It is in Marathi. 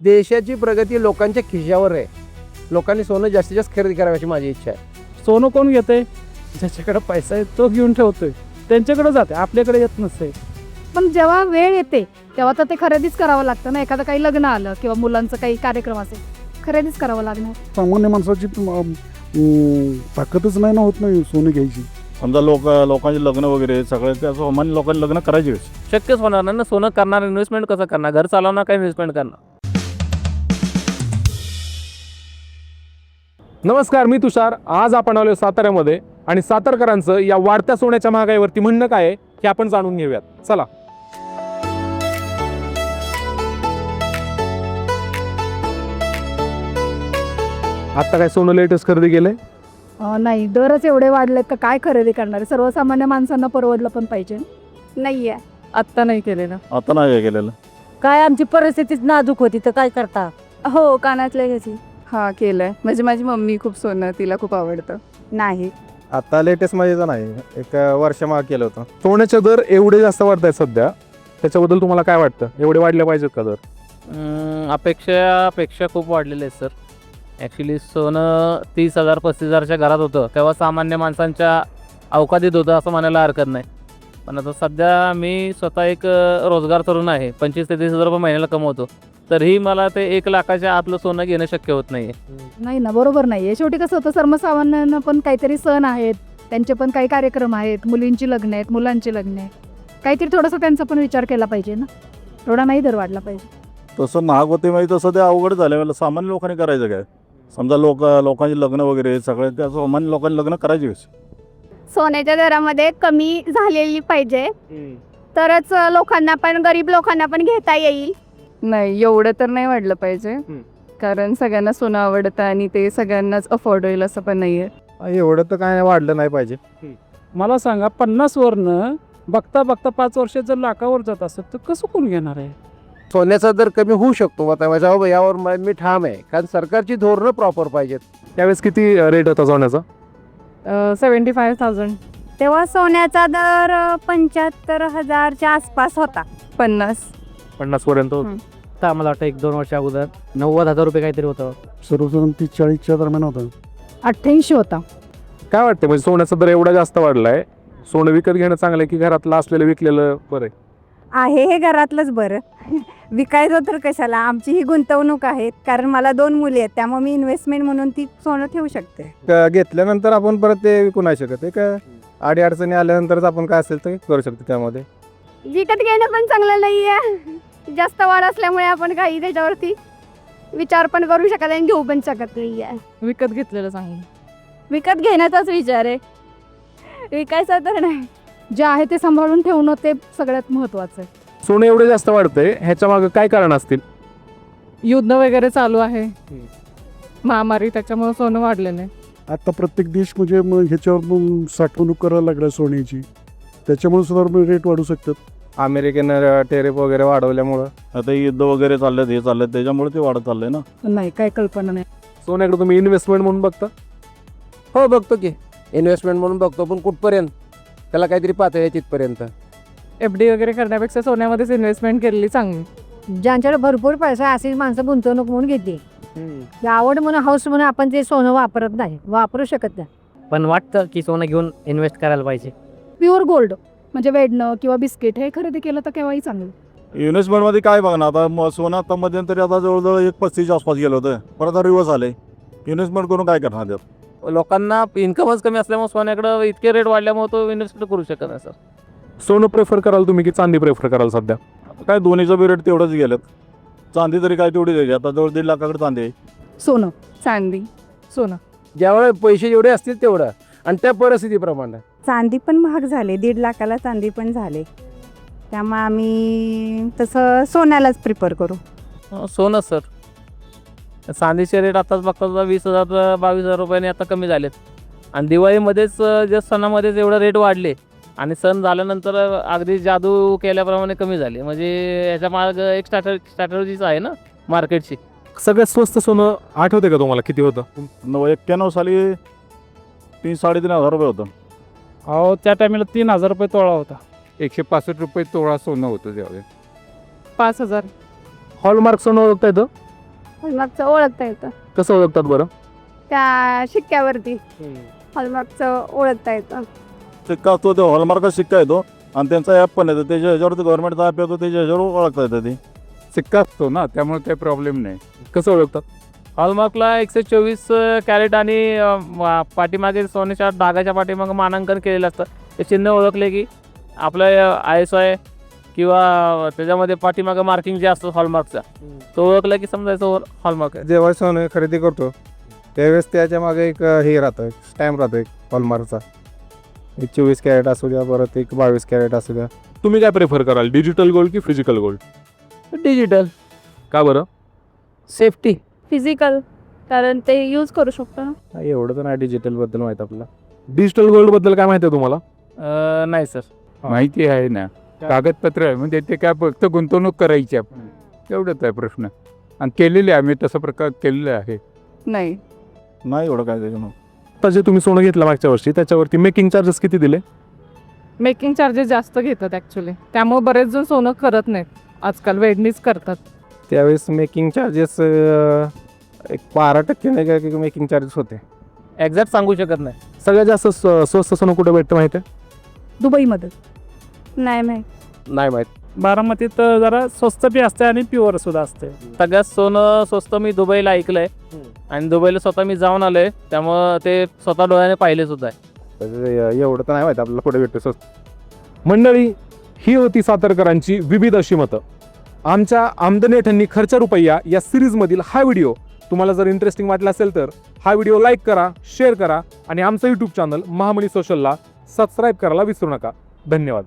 देशाची प्रगती लोकांच्या खिशावर आहे. लोकांनी सोनं जास्तीत जास्त खरेदी करावी अशी माझी इच्छा आहे. सोनं कोण घेते ज्याच्याकडे पैसा आहे तो घेऊन ठेवतोय. त्यांच्याकडे जाते आपल्याकडे येत नसते. पण जेव्हा वेळ येते तेव्हा तर ते खरेदीच करावं लागतं ना. एखादं काही लग्न आलं किंवा मुलांचं काही कार्यक्रम असेल खरेदीच करावं लागणार. सामान्य माणसाची ताकदच नाही ना होत नाही सोनं घ्यायची. समजा लोक लोकांचे लग्न वगैरे सगळे त्या सामान्य लोकांनी लग्न करायचे. शक्यच होणार नाही ना. सोनं करणार इन्व्हेस्टमेंट कसं करणार? घर चालवणार काय इन्व्हेस्टमेंट करणार? नमस्कार मी तुषार. आज आपण आलो साताऱ्यामध्ये आणि सातारकरांचं या वाढत्या सोन्याच्या महागाईवरती म्हणणं काय आहे हे आपण जाणून घेऊयात. चला. आता काय सोनं लेटेस्ट खरेदी केलंय? अं, नाही दरच एवढे वाढलेत का काय खरेदी करणार आहे? सर्वसामान्य माणसांना परवडलं पण पाहिजे. नाही आहे आत्ता नाही केलेलं. आता नाही हे केलेलं. काय आमची परिस्थितीच नाजूक होती तर काय करता? हो कानातले घ्यायची हा केलंय. म्हणजे माझी मम्मी खूप सोनं तिला खूप आवडतं. नाही. आता लेटेस्टमध्ये तर नाही. एक वर्ष माग केलं होतं. सोन्याचे दर एवढे जास्त वाढत आहेत सध्या. त्याच्याबद्दल तुम्हाला काय वाटतं? एवढे वाढले पाहिजेत का दर? अं, अपेक्षापेक्षा खूप वाढलेले आहेत सर. ॲक्च्युली सोनं तीस हजार पस्तीस हजारच्या घरात होतं. तेव्हा सामान्य माणसांच्या अवकादीत होतं असं म्हणायला हरकत नाही. पण आता सध्या मी स्वतः एक अं, रोजगार तरुण आहे. पंचवीस ते तीस हजार रुपये महिन्याला कमवतो. तरीही मला ते एक लाखाच्या आतलं सोनं घेणं शक्य होत नाही नाही ना बरोबर नाही आहे शेवटी कसं होतं सर्वसामान्यांना पण काहीतरी सण आहेत त्यांचे पण काही कार्यक्रम आहेत मुलींची लग्न आहेत मुलांची लग्न आहेत. काहीतरी थोडंसं त्यांचा पण विचार केला पाहिजे ना. थोडा नाही दर वाढला पाहिजे. तसं महाग होते माहिती तसं ते अवघड झालं मला सामान्य लोकांनी करायचं काय? समजा लोक लोकांचे लग्न वगैरे सगळे त्या सामान्य लोकांनी लग्न करायचे कसे सोन्याच्या दरामध्ये कमी झालेली पाहिजे. तरच लोकांना पण गरीब लोकांना पण घेता येईल. नाही एवढं तर नाही वाढलं पाहिजे. कारण सगळ्यांना सोनं आवडतं आणि ते सगळ्यांनाच अफोर्ड होईल असं पण नाहीये. एवढं तर काय वाढलं नाही पाहिजे. मला सांगा पन्नास वरनं बघता बघता पाच वर्षात जर लाखावर जात असेल तर कसं कोण घेणार आहे? सोन्याचा दर कमी होऊ शकतो. माझ्या यावर म- मी ठाम आहे. कारण सरकारची धोरणं प्रॉपर पाहिजेत. त्यावेळेस किती रेट होता सोन्याचा? सेवन्टी फाय थाउजंड तेव्हा सोन्याचा दर पंच्याहत्तर हजारच्या आसपास होता. पन्नास. पन्नास पर्यंत होतं. तर मला वाटतं एक दोन वर्ष अगोदर नव्वद हजार रुपये काहीतरी होतं. सर्वसाधारण तीस चाळीसच्या दरम्यान होता. अठ्ठ्याऐंशी होता. काय वाटतं म्हणजे सोन्याचा दर एवढा जास्त वाढलाय. सोनं विकत घेणं चांगलं आहे की घरातलं असलेलं विकलेलं बरं आहे? आहे हे घरातलंच बरं. विकायचं तर कशाला? आमची ही गुंतवणूक आहे. कारण मला दोन मुली आहेत. त्यामुळे मी इन्व्हेस्टमेंट म्हणून ती सोनं ठेवू शकते. क- घेतल्यानंतर आपण परत ते विकू नाही शकत एक अडी अडचणी आल्यानंतरच आपण काय असेल ते करू शकतो त्यामध्ये. विकत घेणं पण चांगलं नाही आहे जास्त वाढ असल्यामुळे आपण काही त्याच्यावरती विचार पण करू शकत आणि घेऊ पण शकत नाही आहे विकत घेतलेलं चांगलं. विकत घेण्याचाच विचार आहे. विकायचा तर नाही. जे आहे ते सांभाळून ठेवणं ते सगळ्यात महत्त्वाचं आहे. सोनं एवढे जास्त वाढतंय ह्याच्या मागे काय कारण असतील? युद्ध वगैरे चालू आहे. महामारी त्याच्यामुळे सोनं वाढलेलं आहे. आता प्रत्येक देश म्हणजे मग ह्याच्यावर मग साठवणूक करायला लागल्या सोन्याची. त्याच्यामुळे सुद्धा रेट वाढू शकतात. अमेरिकेनं टेरिफ वगैरे वाढवल्यामुळं. आता युद्ध वगैरे चाललेत हे चाललेत त्याच्यामुळे ते वाढत चाललंय ना? नाही काय कल्पना नाही. सोन्याकडे तुम्ही इन्व्हेस्टमेंट म्हणून बघता? हो बघतो की. इन्व्हेस्टमेंट म्हणून बघतो पण कुठपर्यंत? त्याला काहीतरी पाहता आहे तिथपर्यंत. एफ डी वगैरे करण्यापेक्षा सोन्यामध्येच इन्व्हेस्टमेंट केलेली चांगली. ज्यांच्याकडे भरपूर पैसा आहे, अशीच माणसं गुंतवणूक म्हणून घेते. ते आवड म्हणून हाऊस म्हणून आपण ते सोनं वापरत नाही वापरू शकत नाही. पण वाटतं की सोनं घेऊन इन्व्हेस्ट करायला पाहिजे. प्युअर गोल्ड म्हणजे वेडणं किंवा बिस्किट हे खरेदी केलं तर केव्हाही चांगलं. इन्व्हेस्टमेंटमध्ये काय बघा ना आता म- सोनं आता मध्यंतरी आता जवळजवळ एक पस्तीसच्या आसपास गेलं होतं. परत आता रिवर्स आले इन्व्हेस्टमेंट करून काय करणार त्यात? लोकांना इन्कमच कमी असल्यामुळे सोन्याकडं इतके रेट वाढल्यामुळे तो इन्व्हेस्ट करू शकत नाही सर सोनं प्रेफर कराल तुम्ही की चांदी प्रेफर कराल सध्या? काय दोन्हीचं बी रेट तेवढंच गेलेत. चांदी तरी काय तेवढी द्यायची आता जवळ दीड लाखाकडे चांदी आहे. सोनं चांदी सोनं. ज्यावेळेस पैसे जेवढे असतील तेवढं. आणि त्या परिस्थितीप्रमाणे चांदी पण महाग झाली दीड लाखाला चांदी पण झाले. त्यामुळे आम्ही तसं सोन्यालाच प्रिफर करू. अं, सोनं सर चांदीचे रेट आताच बघता वीस हजार बावीस हजार रुपयाने आता कमी झालेत. आणि दिवाळीमध्येच अं, जे सणामध्येच एवढे रेट वाढले. आणि सण झाल्यानंतर अं, अगदी जादू केल्याप्रमाणे कमी झाले. म्हणजे याच्या मार्ग एक स्ट्रॅटर स्ट्रॅटर्जीच आहे ना मार्केटची सगळ्यात स्वस्त सोनं आठवते का तुम्हाला? किती होतं? नऊ एक्क्याण्णव साली तीन साडेतीन हजार रुपये होतं. अहो त्या टायमाला तीन हजार रुपये तोळा होता. एकशे पासष्ट रुपये तोळा सोनं होतं त्यावेळेस पाच हजार. हॉलमार्क सोनं ओळखता येतं? हॉलमार्कचं ओळखता येतं. कसं ओळखतात बरं? त्या शिक्क्यावरती. हॉलमार्कचं ओळखता येतं. शिक्का असतो तो हॉलमार्कचा शिक्का येतो. आणि त्यांचा ॲप पण येतो. त्याच्या ह्याच्यावरती गव्हर्नमेंटचा ॲप येतो त्याच्या ह्याच्यावर ओळखता येतं ते. सिक्का असतो ना त्यामुळे काही प्रॉब्लेम नाही. कसं ओळखतात? हॉलमार्कला एकशे चोवीस कॅरेट आणि पाठीमागे सोन्याच्या डागाच्या पाठीमागे मानांकन केलेलं असतं. ते चिन्ह ओळखले की आपलं आय एस आय किंवा त्याच्यामध्ये पाठीमागे मार्किंग जे असतं हॉलमार्कचा तो ओळखला की समजायचं हॉलमार्क आहे. जेव्हा सोनं खरेदी करतो त्यावेळेस त्याच्यामागे एक हे राहतं स्टॅम्प राहतो एक हॉलमार्कचा. एक चोवीस कॅरेट असू द्या परत एक बावीस कॅरेट असू द्या. तुम्ही काय प्रेफर कराल डिजिटल गोल्ड की फिजिकल गोल्ड डिजिटल का बरं? सेफ्टी फिजिकल कारण ते यूज करू शकतो ना. नाही, एवढं तर नाही डिजिटलबद्दल माहीत आपल्याला. डिजिटल गोल्डबद्दल काय माहिती आहे तुम्हाला? अ, नाही सर माहिती आहे ना. कागदपत्र आहे म्हणजे ते काय फक्त गुंतवणूक करायची आपण तेवढंच आहे प्रश्न. आणि केलेले आहे आम्ही तसा प्रकार केलेला आहे. नाही. नाही एवढं काय त्याच्यानं आता जे तुम्ही सोनं घेतलं मागच्या वर्षी त्याच्यावरती मेकिंग चार्जेस किती दिले? मेकिंग चार्जेस जास्त घेतात ॲक्च्युली त्यामुळे बरेच जण सोनं करत नाहीत. आजकाल वेडणीच करतात. त्यावेळेस मेकिंग चार्जेस एक बारा टक्के नाही का मेकिंग चार्जेस होते. एक्झॅक्ट सांगू शकत नाही. सगळ्यात जास्त स्व- स्वस्त सोनं कुठे भेटतं माहिती आहे दुबईमध्ये. नाही माहीत. नाही माहीत. बारामतीत जरा स्वस्त बी असते आणि प्युअर सुद्धा असते सगळ्यात सोनं स्वस्त मी दुबईला ऐकलंय. आणि दुबईला स्वतः मी जाऊन आलोय. त्यामुळं ते स्वतः डोळ्याने पाहिले सुद्धा आहे. तर ए- एवढं तर नाही माहीत. आपल्याला कुठे भेटतो स्वस्त. मंडळी ही होती सातारकरांची विविध अशी मतं. आमच्या आमदनी ठन्नी खर्च रुपया या सिरीजमधील हा व्हिडिओ तुम्हाला जर इंटरेस्टिंग वाटलं असेल तर हा व्हिडिओ लाईक करा शेअर करा आणि आमचं यूट्यूब चॅनल महामणी सोशलला सबस्क्राईब करायला विसरू नका. धन्यवाद.